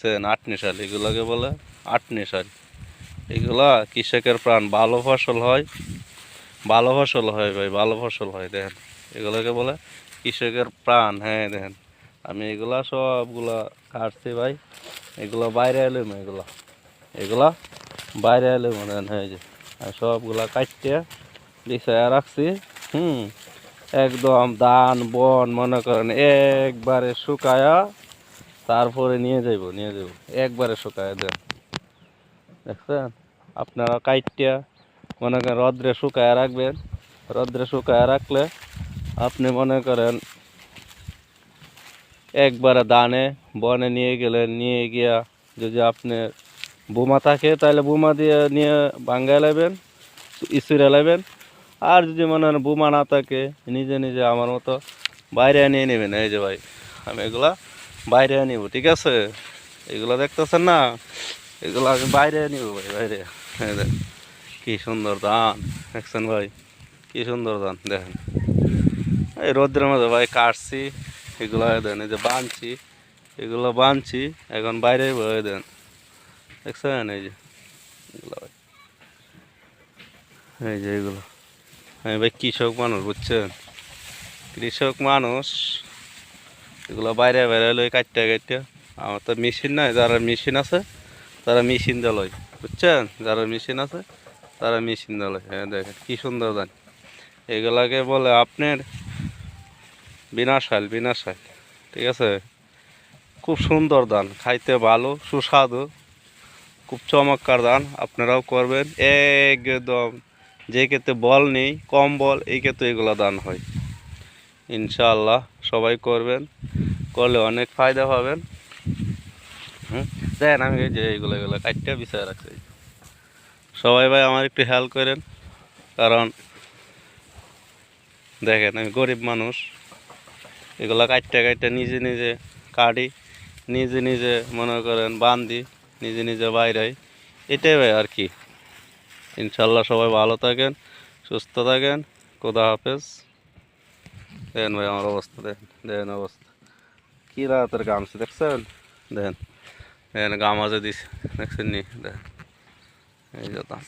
দেখছেন আটনি শাল, এগুলোকে বলে আটনি শাল। এগুলা কৃষকের প্রাণ। ভালো ফসল হয়, ভালো ফসল হয় ভাই, ভালো ফসল হয়, দেখেন। এগুলোকে বলে কৃষকের প্রাণ হ্যাঁ দেখেন। আমি এগুলা সবগুলা কাটছি ভাই, এগুলো বাইরে এলো এগুলা। এগুলা বাইরে এলো মনে হয় যে। আর সবগুলা কাটতে বিছায়া রাখছি, হুম। একদম ধান, বন, মনে করেন, একবারে শুকায়া তারপরে নিয়ে যাইব নিয়ে যাইব। একবারে শুকায় দেন। দেখছেন? আপনারা কাইটিয়া, মনে করেন রদ্রে শুকায় রাখবেন। রদ্রে শুকায় রাখলে আপনি মনে করেন একবারে দানে, বনে নিয়ে গেলেন, নিয়ে গিয়া যদি আপনি বোমা থাকে, তাহলে বোমা দিয়ে নিয়ে ভাঙ্গায় নেবেন ইসুরে নেবেন আর যদি মনে হয় বোমা না থাকে, নিজে নিজে আমার মতো বাইরে নিয়ে নেবেন। এই যে ভাই, আমি এগুলা বাইরে নিব, ঠিক আছে? এগুলা দেখতেছেন না? এগুলো আমি বাইরে নিব ভাই, বাইরে। দেখ, কি সুন্দর ধান, দেখছেন ভাই? কি সুন্দর ধান, দেখেন। এই রোদ্রের মধ্যে ভাই কাটছি, এগুলো দেন, এই যে বাঁধছি এগুলো বানছি, এখন বাইরে বয়ে দেন। দেখছেন এই যে? এগুলো ভাই। এই যে এগুলো। আমি ভাই কৃষক মানুষ, বুঝছেন? কৃষক মানুষ এগুলো বাইরে বাইরে লই কাটতে কাটতে। আমার তো মেশিন নাই, যারা মেশিন আছে, তারা মেশিন দিয়ে লয়, বুঝছেন? যারা মেশিন আছে, তারা মেশিন দিয়ে লয়। হ্যাঁ দেখেন, কী সুন্দর ধান এগুলাকে বলে আপনার বিনাশাল বিনাশাল, ঠিক আছে? খুব সুন্দর ধান খাইতে ভালো, সুস্বাদু, খুব চমৎকার ধান আপনারাও করবেন। একদম, যে ক্ষেত্রে বল নেই, কম বল, এই ক্ষেত্রে এগুলো দান হয়। ইনশাআল্লাহ। সবাই করবেন, করলে অনেক ফায়দা পাবেন। হুম? দেখেন আমি যে এইগুলো, এগুলো কাটতে বিষয় রাখছি। সবাই ভাই আমার একটু হেল্প করেন, কারণ দেখেন আমি গরিব মানুষ, এগুলো কাটতে কাটতে নিজে নিজে কাটি, নিজে নিজে মনে করেন বান্ধি নিজে নিজে বাইরে এটাই ভাই আর কি। ইনশাল্লাহ সবাই ভালো থাকেন, সুস্থ থাকেন, খোদা হাফেজ। দেখেন ভাই আমার অবস্থা দেখেন দেখেন অবস্থা কী রাতের গামছে দেখছেন দেখেন দেখেন গামাজে দিছে দেখছেন নি দেখেন এই যে দাম